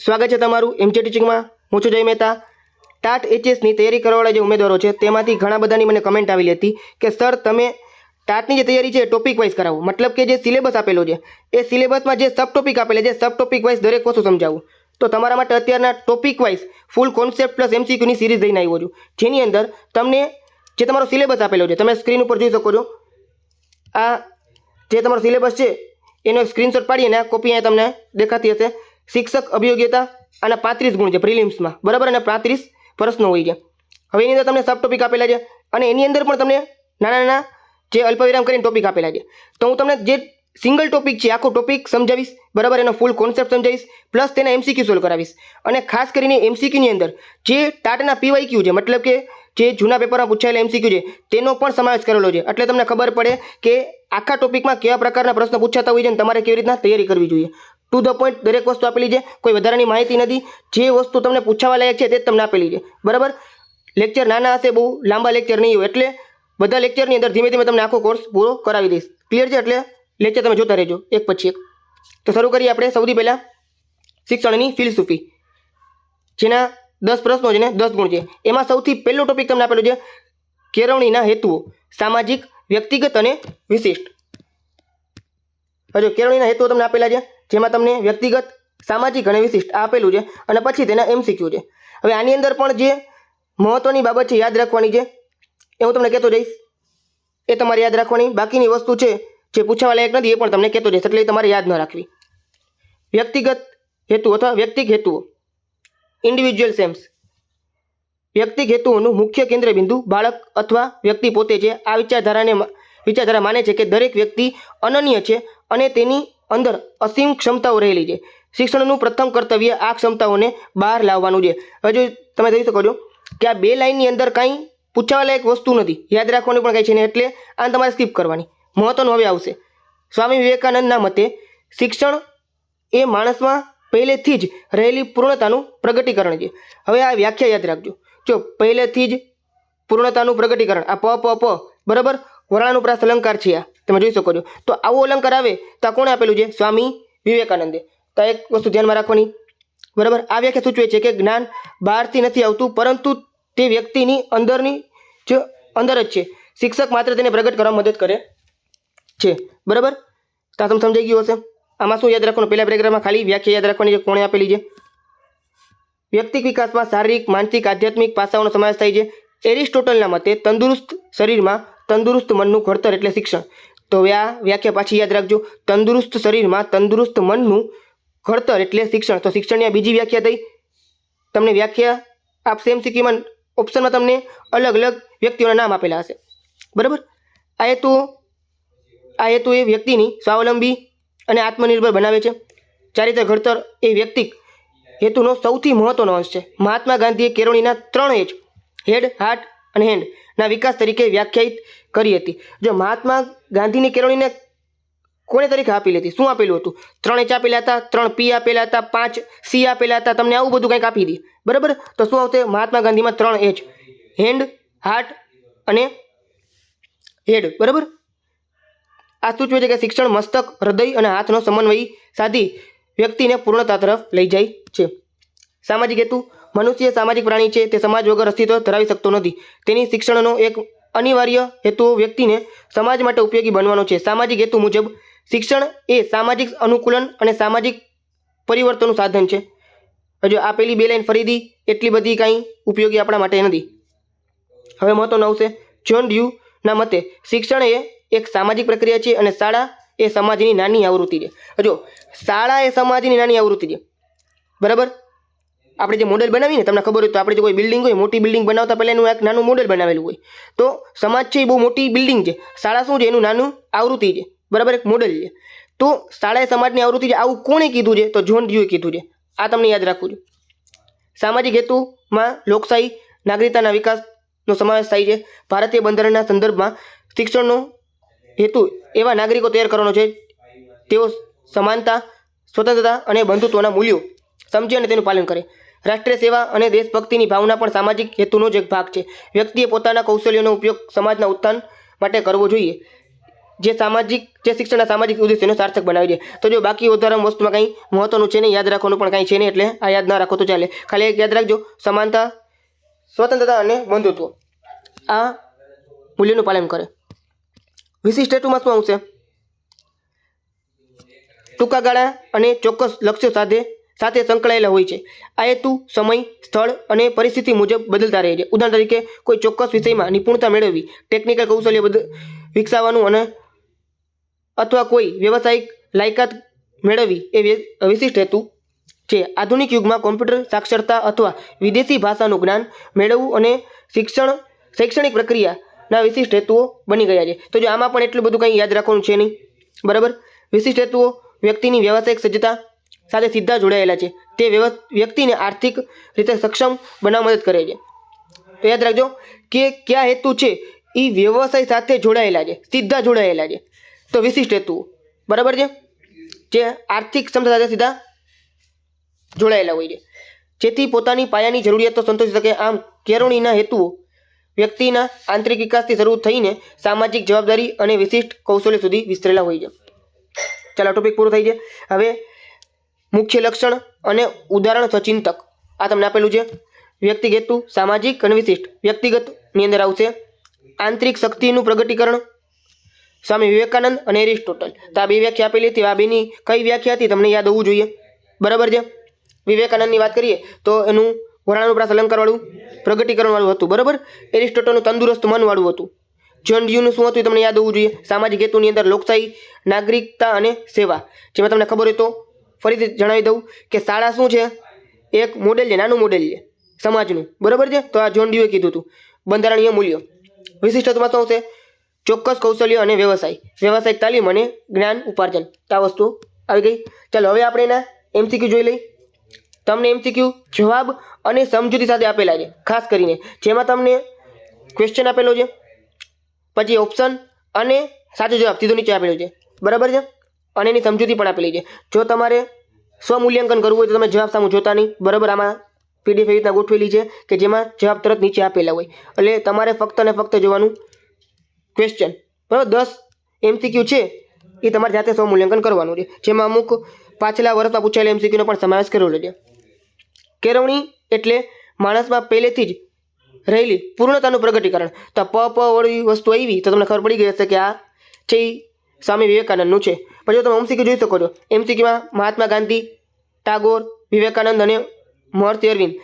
સ્વાગત છે તમારું એમજે ટીચિંગમાં હું છું જય મહેતા. ટાટ એચએસની તૈયારી કરવાવાળા જે ઉમેદવારો છે, તેમાંથી ઘણા બધાની મને કમેન્ટ આવેલી હતી કે, સર, તમે ટાટની જે તૈયારી છે ટોપિક વાઇઝ કરાવો. મતલબ કે જે સિલેબસ આપેલો છે, એ સિલેબસમાં જે સબ ટોપિક આપેલા છે સબ ટોપિક વાઇઝ દરેક વસ્તુ સમજાવું. તો તમારા માટે અત્યારના topic wise full concept plus એમસીક્યુની series લઈને આવ્યો છું. જેની અંદર તમને જે તમારો સિલેબસ આપેલો છે, તમે સ્ક્રીન ઉપર જોઈ શકો છો. આ જે તમારો સિલેબસ છે એનો સ્ક્રીનશોટ પાડીને કોપી અહીંયા તમને દેખાતી હશે. શિક્ષક અભિયોગ્યતા અને પાંત્રીસ ગુણ છે પ્રિલિમ્સમાં બરાબર? અને પાંત્રીસ પ્રશ્નો હોય છે. હવે એની અંદર તમને સબ ટોપિક આપેલા છે અને એની અંદર પણ તમને નાના નાના જે અલ્પવિરામ કરીને ટોપિક આપેલા છે. તો હું તમને જે સિંગલ ટોપિક છે, આખો ટોપિક સમજાવીશ. બરાબર? એનો ફૂલ કોન્સેપ્ટ સમજાવીશ. પ્લસ તેના એમસીક્યુ સોલ્વ કરાવીશ. અને ખાસ કરીને એમસીક્યુની અંદર જે ટાટના પીવાય ક્યુ છે, મતલબ કે જે જૂના પેપરમાં પૂછાયેલા એમસીક્યુ છે, તેનો પણ સમાવેશ કરેલો છે. એટલે તમને ખબર પડે કે આખા ટોપિકમાં કેવા પ્રકારના પ્રશ્નો પૂછાતા હોય છે અને તમારે કેવી રીતના તૈયારી કરવી જોઈએ. ટુ ધ પોઈન્ટ દરેક વસ્તુ આપેલી છે, કોઈ વધારાની માહિતી નથી. જે વસ્તુ તમને પૂછાવા લાયક છે, તે તમને આપેલી છે. બરાબર? લેક્ચર નાના હશે, બહુ લાંબા લેક્ચર નહીં હોય. એટલે બધા લેક્ચરની અંદર ધીમે ધીમે તમને આખો કોર્સ પૂરો કરાવી દઈશ. ક્લિયર છે? એટલે લેક્ચર તમે જોતા રહેજો. એક પછી એક. તો શરૂ કરીએ આપણે સૌથી પહેલાં શિક્ષણની ફિલસૂફી જેના દસ પ્રશ્નો છે ને, દસ ગુણ છે. એમાં સૌથી પહેલો ટોપિક તમને આપેલો છે, કેળવણીના હેતુઓ, સામાજિક, વ્યક્તિગત અને વિશિષ્ટ. હજુ કેળવણીના હેતુઓ તમને આપેલા છે, જેમાં તમને વ્યક્તિગત, સામાજિક અને વિશિષ્ટ આપેલું છે, અને પછી તેના એમસીક્યુ છે. હવે આની અંદર પણ જે મહત્વની બાબત છે, યાદ રાખવાની છે, એ હું તમને કહેતો જઈશ. એ તમારે યાદ રાખવાની. બાકીની વસ્તુ છે, જે પૂછવા લાયક નથી, એ પણ તમને કહેતો જઈશ, એટલે તમારે યાદ ન રાખવી. વ્યક્તિગત હેતુ અથવા વ્યક્તિક હેતુઓ. ઇન્ડિવિજ્યુઅલ સેમ્સ વ્યક્તિક હેતુઓનું મુખ્ય કેન્દ્રબિંદુ બાળક અથવા વ્યક્તિ પોતે છે. આ વિચારધારાને વિચારધારા માને છે કે દરેક વ્યક્તિ અનન્ય છે અને તેની અંદર અસીમ ક્ષમતાઓ રહેલી છે. શિક્ષણનું પ્રથમ કર્તવ્ય આ ક્ષમતાઓને બહાર લાવવાનું છે. હજુ તમે જોઈ શકો છો કે આ બે લાઇનની અંદર કાંઈ પૂછાવાલાયક વસ્તુ નથી. યાદ રાખવાની પણ કાંઈ છે ને એટલે આ તમારે સ્કીપ કરવાની. મહત્વનું હવે આવશે. સ્વામી વિવેકાનંદના મતે શિક્ષણ એ માણસમાં પહેલેથી જ રહેલી પૂર્ણતાનું પ્રગટીકરણ છે. હવે આ વ્યાખ્યા યાદ રાખજો. જો પહેલેથી જ પૂર્ણતાનું પ્રગટીકરણ, આ પ પ પ, બરાબર? વરાણુપ્રાસ્ત અલંકાર છે આ. તમે જોઈ શકો છો. તો આવો અલંકાર આવે, તો આ કોણે આપેલું છે? સ્વામી વિવેકાનંદે. તો એક વસ્તુ ધ્યાનમાં રાખવાની. બરાબર? આ વ્યાખ્યા સૂચવે છે કે જ્ઞાન બહારથી નથી આવતું, પરંતુ તે વ્યક્તિની અંદરની જ અંદર જ છે. શિક્ષક માત્ર તેને પ્રગટ કરવામાં મદદ કરે છે. બરાબર? તો તમે સમજાઈ ગયું હશે? આમાં શું યાદ રાખવાનું? પહેલા પેરેગ્રાફમાં ખાલી વ્યાખ્યા યાદ રાખવાની છે, કોણે આપેલી છે? વ્યક્તિક વિકાસમાં શારીરિક, માનસિક, આધ્યાત્મિક પાસાઓનો સમાવેશ થાય છે. એરિસ્ટોટલના મતે તંદુરસ્ત શરીરમાં તંદુરસ્ત મનનું ઘડતર એટલે શિક્ષણ. તો આ વ્યાખ્યા પાછી યાદ રાખજો. તંદુરસ્ત શરીરમાં તંદુરસ્ત મનનું ઘડતર એટલે શિક્ષણ. તો શિક્ષણની બીજી વ્યાખ્યા થઈ. તમને વ્યાખ્યા આપશે એમ સિક્કીમાં ઓપ્શનમાં તમને અલગ અલગ વ્યક્તિઓના નામ આપેલા હશે. બરાબર? આ હેતુ આ હેતુ એ વ્યક્તિની સ્વાવલંબી અને આત્મનિર્ભર બનાવે છે. ચારિત્ર ઘડતર એ વ્યક્તિક હેતુનો સૌથી મહત્વનો અંશ છે. મહાત્મા ગાંધીએ કેળવણીના ત્રણ એજ, હેડ, હાર્ટ અને હેન્ડના વિકાસ તરીકે વ્યાખ્યાયિત કરી હતી. જો મહાત્મા ગાંધીની કેળવણીને કોને તરીકે આપેલી હતી શું આપેલું હતું? ત્રણ એચ આપેલા હતા, ત્રણ પી આપેલા હતા, પાંચ સી આપેલા હતા, તમને આવું બધું કંઈક આપી દી. બરાબર? તો શું આવશે? મહાત્મા ગાંધીમાં ત્રણ એચ હેન્ડ, હાર્ટ અને હેડ. બરાબર? આ સૂચવે છે કે શિક્ષણ મસ્તક, હૃદય અને હાથનો સમન્વય સાધી વ્યક્તિને પૂર્ણતા તરફ લઈ જાય છે. સામાજિક હેતુ, મનુષ્ય સામાજિક પ્રાણી છે, તે સમાજ વગર અસ્તિત્વ ધરાવી શકતો નથી. તેની શિક્ષણનો એક અનિવાર્ય હેતુ વ્યક્તિને સમાજ માટે ઉપયોગી બનવાનો છે. સામાજિક હેતુ મુજબ, શિક્ષણ એ સામાજિક અનુકૂલન અને સામાજિક પરિવર્તનનું સાધન છે. હજુ આ પેલી બે લાઈન ફરીથી એટલી બધી કાંઈ ઉપયોગી આપણા માટે નથી. હવે મહત્વનું આવશે જોન ડ્યુના મતે શિક્ષણ એ એક સામાજિક પ્રક્રિયા છે અને શાળા એ સમાજની નાની આવૃત્તિ છે. જો શાળા એ સમાજની નાની આવૃત્તિ છે. બરાબર? આપણે જે મોડેલ બનાવીને તમને ખબર હોય તો આપણે જે કોઈ બિલ્ડિંગ હોય, મોટી બિલ્ડિંગ બનાવતા પહેલાં એનું એક નાનું મોડેલ બનાવેલું હોય. તો સમાજ છે એ બહુ મોટી બિલ્ડિંગ છે. શાળા શું છે? એનું નાનું આવૃત્તિ છે. બરાબર? એક મોડેલ છે. તો શાળા એ સમાજની આવૃત્તિ છે. આવું કોણે કીધું છે? તો જોન ડ્યુએ કીધું છે. આ તમને યાદ રાખવું છે. સામાજિક હેતુમાં લોકશાહી, નાગરિકતાના વિકાસનો સમાવેશ થાય છે. ભારતીય બંધારણના સંદર્ભમાં શિક્ષણનો હેતુ એવા નાગરિકો તૈયાર કરવાનો છે. તેઓ સમાનતા, સ્વતંત્રતા અને બંધુત્વના મૂલ્યો સમજે અને તેનું પાલન કરે. રાષ્ટ્રીય સેવા અને દેશભક્તિની ભાવના પણ સામાજિક હેતુનો જ એક ભાગ છે. વ્યક્તિએ પોતાના કૌશલ્યોનો ઉપયોગ સમાજના ઉત્થાન માટે કરવો જોઈએ. જે સામાજિક, જે શિક્ષણના સામાજિક ઉદ્દેશ્યને સાર્થક બનાવી દે તો જો બાકી વધારામાં વસ્તુમાં કંઈ મહત્વનું છે નહીં, યાદ રાખવાનું પણ કંઈ છે નહીં, એટલે આ યાદ ના રાખો તો ચાલે. ખાલી એક યાદ રાખજો, સમાનતા, સ્વતંત્રતા અને બંધુત્વ. આ મૂલ્યનું પાલન કરે. વિશિષ્ટ હેતુમાં શું આવશે. ટૂંકા ગાળા અને ચોક્કસ લક્ષ્ય સાથે સાથે સંકળાયેલા હોય છે. આ હેતુ સમય, સ્થળ અને પરિસ્થિતિ મુજબ બદલતા રહે છે. ઉદાહરણ તરીકે, કોઈ ચોક્કસ વિષયમાં નિપુણતા મેળવવી ટેકનિકલ કૌશલ્ય વિકસાવવાનું અને અથવા કોઈ વ્યવસાયિક લાયકાત મેળવવી એ વિશિષ્ટ હેતુ છે. આધુનિક યુગમાં કોમ્પ્યુટર સાક્ષરતા અથવા વિદેશી ભાષાનું જ્ઞાન મેળવવું અને શિક્ષણ, શૈક્ષણિક પ્રક્રિયાના વિશિષ્ટ હેતુઓ બની ગયા છે. તો જો આમાં પણ એટલું બધું કંઈ યાદ રાખવાનું છે નહીં. બરાબર? વિશિષ્ટ હેતુઓ વ્યક્તિની વ્યવસાયિક સજ્જતા સાથે સીધા જોડાયેલા છે. તે વ્યક્તિને આર્થિક રીતે સક્ષમ બનાવવા મદદ કરે છે. તો યાદ રાખજો કે કયા હેતુ છે એ વ્યવસાય સાથે જોડાયેલા છે. સીધા જોડાયેલા છે. તો વિશિષ્ટ હેતુઓ. બરાબર છે? જે આર્થિક ક્ષમતા સાથે સીધા જોડાયેલા હોય છે. જેથી પોતાની પાયાની જરૂરિયાતો સંતોષી શકે. આમ કેળવણીના હેતુઓ વ્યક્તિના આંતરિક વિકાસથી શરૂ થઈને સામાજિક જવાબદારી અને વિશિષ્ટ કૌશલ્ય સુધી વિસ્તરેલા હોય છે. ચાલો ટોપિક પૂરો થઈ છે હવે મુખ્ય લક્ષણ અને ઉદાહરણ સચિંતક. આ તમને આપેલું છે. વ્યક્તિગત સામાજિક અને વિશિષ્ટ. વ્યક્તિગતની અંદર આવશે આંતરિક શક્તિનું પ્રગટીકરણ. સ્વામી વિવેકાનંદ અને એરિસ્ટોટલ. તો આ બે વ્યાખ્યા આપેલી હતી. આ બેની કઈ વ્યાખ્યા હતી? તમને યાદ હોવું જોઈએ. બરાબર છે? વિવેકાનંદની વાત કરીએ તો એનું વરાણાનુપ્રાસ અલંકારવાળું, પ્રગટીકરણવાળું હતું, બરાબર? એરિસ્ટોટલનું તંદુરસ્ત મનવાળું હતું. જોન ડ્યુનું શું હતું તમને યાદ હોવું જોઈએ. સામાજિક હેતુની અંદર લોકશાહી, નાગરિકતા અને સેવા. જેમાં તમને ખબર હોય તો ફરીથી જણાવી દઉં કે શાળા શું છે? એક મોડેલ છે, નાનું મોડેલ છે, સમાજનું. બરાબર છે? તો આ જોન ડ્યુએ કીધું હતું. બંધારણીય મૂલ્યો. વિશિષ્ટતામાં શું આવશે ચોક્કસ કૌશલ્ય અને વ્યવસાય. વ્યવસાયિક તાલીમ અને જ્ઞાન ઉપાર્જન. આ વસ્તુ આવી ગઈ. ચાલો, હવે આપણે એના એમસીક્યુ જોઈ લઈ. તમને એમસીક્યુ જવાબ અને સમજૂતી સાથે આપેલા છે, ખાસ કરીને. જેમાં તમને ક્વેશ્ચન આપેલો છે, પછી ઓપ્શન અને સાચો જવાબ, સીધો નીચે આપેલો છે. બરાબર છે? અને એની સમજૂતી પણ આપેલી છે. જો તમારે સ્વમૂલ્યાંકન કરવું હોય તો તમે જવાબ સામું જોતા નહીં. બરાબર, આમાં પીડીએફ એવી રીતના ગોઠવેલી છે કે જેમાં જવાબ તરત નીચે આપેલા હોય. એટલે તમારે ફક્ત અને ફક્ત જોવાનું ક્વેશ્ચન બરાબર, દસ એમસીક્યુ છે, એ તમારે જાતે સ્વમૂલ્યાંકન કરવાનું છે. જેમાં અમુક પાછલા વર્ષમાં પૂછાયેલા એમસીક્યુનો પણ સમાવેશ કરેલો છે. કેળવણી એટલે માણસમાં પહેલેથી જ રહેલી પૂર્ણતાનું પ્રગટીકરણ. તો પ પ વાળી વસ્તુ આવી તો તમને ખબર પડી ગઈ હશે કે આ છે સ્વામી વિવેકાનંદનું છે. પછી જો તમે એમસીક્યુ જોઈ શકો છો, એમસીક્યુમાં મહાત્મા ગાંધી, ટાગોર, વિવેકાનંદ અને મહર્ષિ અરવિંદ.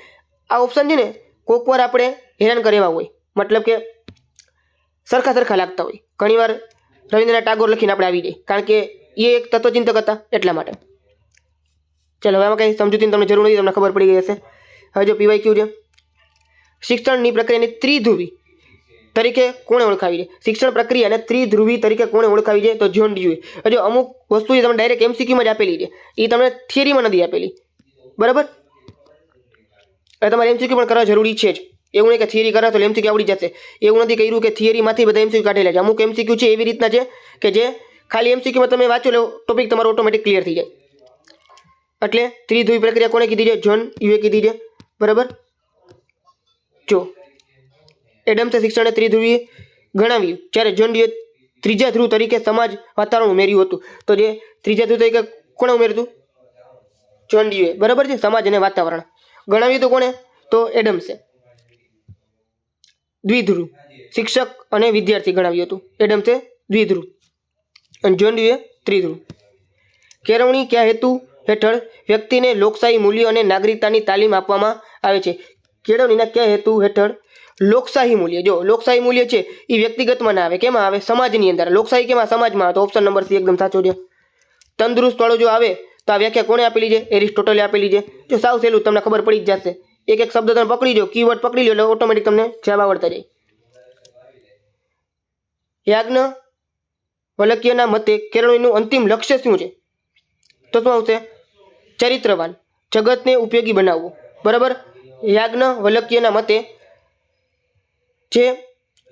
આ ઓપ્શન છે ને કોઈક વાર આપણે હેરાન કરેવા હોય, મતલબ કે સરખા સરખા લાગતા હોય. ઘણીવાર રવિન્દ્રનાથ ટાગોર લખીને આપણે આવી જાય, કારણ કે એ એક તત્વચિંતક હતા એટલા માટે. ચાલો, હવે આમાં કંઈ સમજૂતીની તમને જરૂર નથી, તમને ખબર પડી ગઈ હશે. હવે જો પીવાય ક્યુ છે? શિક્ષણની પ્રક્રિયાને ત્રિધ્રુવી તરીકે કોણે ઓળખાવી છે? શિક્ષણ પ્રક્રિયાને ત્રિધ્રુવી તરીકે કોણે ઓળખાવી છે? તો જ્હોન ડ્યુએ. હજુ અમુક વસ્તુ જે તમને ડાયરેક્ટ એમસીક્યુમાં જ આપેલી છે. એ તમને થિયરીમાં નથી આપેલી. બરાબર? હવે તમારે એમસીક્યુ પણ કરવા જરૂરી છે જ. એવું નહીં કે થિયરી કરે તો એમસીક્યુ આવડી જશે. એવું નથી કર્યું કે થિયરીમાંથી બધા એમસીક્યુ કાઢેલા છે. અમુક એમસીક્યુ છે એવી રીતના છે કે જે ખાલી એમસીક્યુમાં તમે વાંચો લો ટોપિક તમારો ઓટોમેટિક ક્લિયર થઈ જાય. એટલે ત્રિધ્રુવી પ્રક્રિયા કોણે કીધી છે? જોન યુએ કીધી છે. બરાબર? જો એડમ્સે શિક્ષણને ત્રિધ્રુવીએ ગણાવ્યું. જ્યારે જોન ડીએ ત્રીજા ધ્રુવ તરીકે સમાજ વાતાવરણ ઉમેર્યું હતું. તો જે ત્રીજા ધ્રુવ તરીકે કોણે ઉમેર્યું હતું? ડીએ બરાબર છે? સમાજ અને વાતાવરણ. ગણાવ્યું તો કોણે? તો એડમ્સે દ્વિધ્રુવ. શિક્ષક અને વિદ્યાર્થી ગણાવ્યું હતું. એડમ્સે દ્વિધ્રુવ. અને જોન ડીએ ત્રિધ્રુવ. કેળવણી કયા હેતુ હેઠળ વ્યક્તિને લોકશાહી મૂલ્યો અને નાગરિકતાની તાલીમ આપવામાં આવે છે. કેળવણીના કયા હેતુ હેઠળ? લોકશાહી મૂલ્ય. જો લોકશાહી મૂલ્ય છે એ વ્યક્તિગતમાં ના આવે. કેમાં આવે? સમાજની અંદર. લોકશાહી કેમાં સમાજમાં? આવે તો ઓપ્શન નંબર સી એકદમ સાચો છે. તંદુરસ્ત વાળો જો આવે, તો આ વ્યાખ્યા કોણે આપેલી છે? એરિસ્ટોટલે આપેલી છે. જો સાવ સહેલું, તમને ખબર પડી જ જશે. એક એક શબ્દ તમે પકડી જો કીવર્ડ પકડી લો, એટલે ઓટોમેટિક તમને જવાબ આવડતા જાય. યાજ્ઞ વલકીયના મતે કેળવણીનું અંતિમ લક્ષ્ય શું છે? તો શું આવશે? ચરિત્રવાન, જગતને ઉપયોગી બનાવવું. બરાબર? યાજ્ઞ વલકીયના મતે જે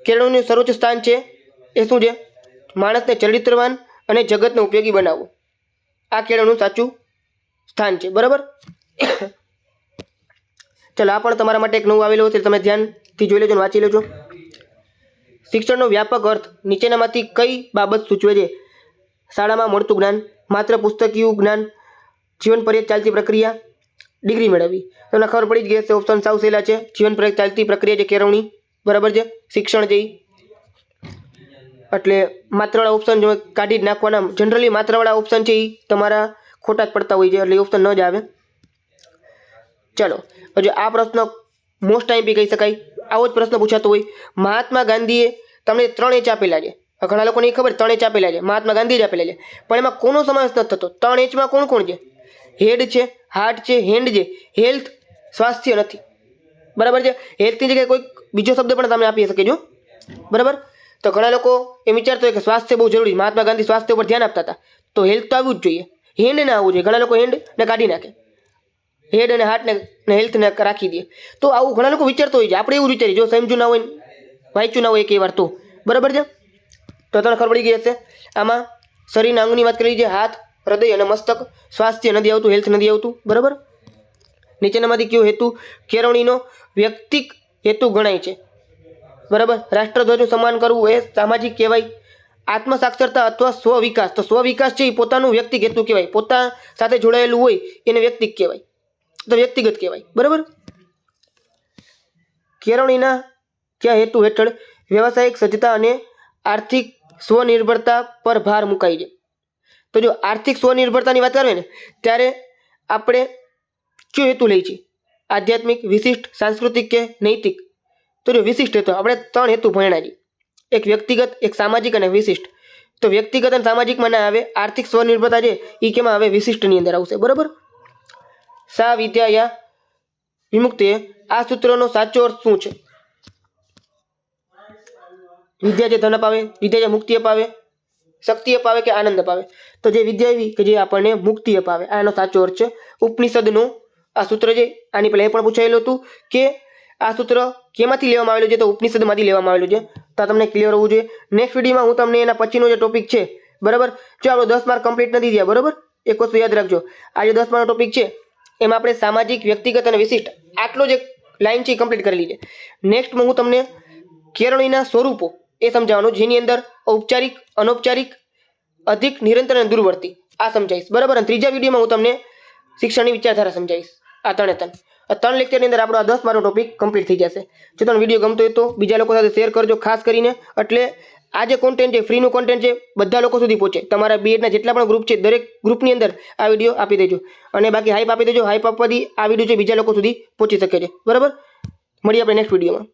કેળવણીનું સર્વોચ્ચ સ્થાન છે, એ શું છે? માણસને ચરિત્રવાન અને જગતને ઉપયોગી બનાવવું. આ કેળવણીનું સાચું સ્થાન છે. બરાબર? ચાલો, આ પણ તમારા માટે એક નવું આવેલું છે તમે ધ્યાનથી જોઈ લેજો વાંચી લેજો. શિક્ષણનો વ્યાપક અર્થ નીચેનામાંથી કઈ બાબત સૂચવે છે? શાળામાં મળતું જ્ઞાન, માત્ર પુસ્તકીયું જ્ઞાન જીવન પર્યત ચાલતી પ્રક્રિયા? ડિગ્રી મેળવવી. તમને ખબર પડી જ ગઈ હશે ઓપ્શન સાવ સહેલા છે. જીવન પર્યત ચાલતી પ્રક્રિયા છે કેળવણી, બરાબર છે? શિક્ષણ જે. એટલે માત્રવાળા ઓપ્શન જો કાઢી જ નાખવાના જનરલી માત્રવાળા ઓપ્શન છે એ તમારા ખોટા જ પડતા હોય છે, એટલે ઓપ્શન ન જ આવે. ચાલો, હજુ આ પ્રશ્ન મોસ્ટ ટાઈમ બી કહી શકાય. આવો જ પ્રશ્ન પૂછાતો હોય. મહાત્મા ગાંધીએ તમને ત્રણ એચ આપેલા છે. ઘણા લોકોને ખબર ત્રણ એચ આપેલા છે. મહાત્મા ગાંધી જ આપેલા છે. પણ એમાં કોનો સમાવેશ નથી થતો? ત્રણ એચમાં કોણ કોણ છે? હેડ છે, હાર્ટ છે, હેન્ડ છે, હેલ્થ, સ્વાસ્થ્ય નથી. બરાબર છે? હેલ્થની જગ્યાએ કોઈ બીજો શબ્દ પણ તમે આપી શકે છો. બરાબર? તો ઘણા લોકો એમ વિચારતા હોય કે સ્વાસ્થ્ય બહુ જરૂરી મહાત્મા ગાંધી સ્વાસ્થ્ય ઉપર ધ્યાન આપતા હતા. તો હેલ્થ તો આવવું જ જોઈએ. હેન્ડ ના આવવું જોઈએ. ઘણા લોકો હેન્ડને કાઢી નાખે. હેડ અને હાર્ટને હેલ્થને રાખી દે. તો આવું ઘણા લોકો વિચારતો હોય છે. આપણે એવું વિચારીએ, જો સમજ્યું ના હોય વાંચ્યું ના હોય એક વાર તો. બરાબર છે? તો તમને ખબર પડી ગઈ હશે? આમાં શરીરના અંગની વાત કરી છે. હાથ હૃદય અને મસ્તક, સ્વાસ્થ્ય નથી આવતું હેલ્થ નથી આવતું, બરાબર? નીચેનામાંથી કયો હેતુ? કેળવણીનો વ્યક્તિક હેતુ ગણાય છે. બરાબર? રાષ્ટ્રધ્વજનું સન્માન કરવું એ સામાજિક કહેવાય. આત્મસાક્ષરતા અથવા સ્વવિકાસ. તો સ્વવિકાસ છે એ પોતાનું વ્યક્તિક હેતુ કહેવાય. પોતા સાથે જોડાયેલું હોય એને વ્યક્તિક કહેવાય. તો વ્યક્તિગત કહેવાય. બરાબર? કેળવણીના કયા હેતુ હેઠળ વ્યવસાયિક સજ્જતા અને આર્થિક સ્વનિર્ભરતા પર ભાર મુકાય છે? તો જો આર્થિક સ્વનિર્ભરતાની વાત કરીએ ને, ત્યારે આપણે કયો હેતુ લઈએ છીએ? આધ્યાત્મિક, વિશિષ્ટ, સાંસ્કૃતિક કે નૈતિક? તો જો વિશિષ્ટ હેતુ, આપણે ત્રણ હેતુ ભણ્યા છીએ. એક વ્યક્તિગત, એક સામાજિક અને વિશિષ્ટ. તો વ્યક્તિગત અને સામાજિકમાં ના આવે, આર્થિક સ્વનિર્ભરતા છે એ કેમાં આવે, વિશિષ્ટની અંદર આવશે. બરાબર? સા, વિદ્યા વિમુક્તિ આ સૂત્રનો સાચો અર્થ શું છે? વિદ્યા જે ધન અપાવે, વિદ્યા જે મુક્તિ અપાવે શક્તિ અપાવે કે આનંદ અપાવે? તો જે વિદ્યા એવી કે જે આપણને મુક્તિ અપાવે. આનો સાચો અર્થ છે. ઉપનિષદનું આ સૂત્ર છે, આની પહેલાં એ પણ પૂછાયેલું હતું કે આ સૂત્ર કેમાંથી લેવામાં આવેલું છે? તો ઉપનિષદમાંથી લેવામાં આવેલું છે. તો તમને ક્લિયર હોવું જોઈએ. નેક્સ્ટ વિડીયોમાં હું તમને એના પછીનો જે ટોપિક છે, બરાબર? જો આપણો દસ માર્ક કમ્પ્લીટ નથી થયા, બરાબર? એક વસ્તુ યાદ રાખજો. આ જે દસ માર્કનો ટોપિક છે, એમાં આપણે સામાજિક, વ્યક્તિગત અને વિશિષ્ટ આટલો જે લાઈન છે એ કમ્પ્લીટ કરેલી છે. નેક્સ્ટમાં હું તમને કેળવણીના સ્વરૂપો એ સમજાવવાનું જેની અંદર ઔપચારિક, અનૌપચારિક, અધિક નિરંતર અને દૂરવર્તી. આ સમજાવીશ બરાબર? અને ત્રીજા વિડીયોમાં હું તમને શિક્ષણની વિચારધારા સમજાવીશ આ ત્રણે ત્રણ. ત્રણ લેક્ચરની અંદર આપણો આ દસ મારો ટોપિક કમ્પ્લીટ થઈ જશે. જો તમને વીડિયો ગમતો હોય તો બીજા લોકો સાથે શેર કરજો, ખાસ કરીને. એટલે આ જે કોન્ટેન્ટ છે ફ્રીનું કોન્ટેન્ટ છે, બધા લોકો સુધી પહોંચે. તમારા બીએડના જેટલા પણ ગ્રુપ છે, દરેક ગ્રુપની અંદર આ વીડિયો આપી દેજો. અને બાકી હાઈપ આપી દેજો. હાઈપ આપવાથી આ વીડિયો છે, બીજા લોકો સુધી પહોંચી શકે છે. બરાબર? મળીએ આપણે નેક્સ્ટ વિડીયોમાં.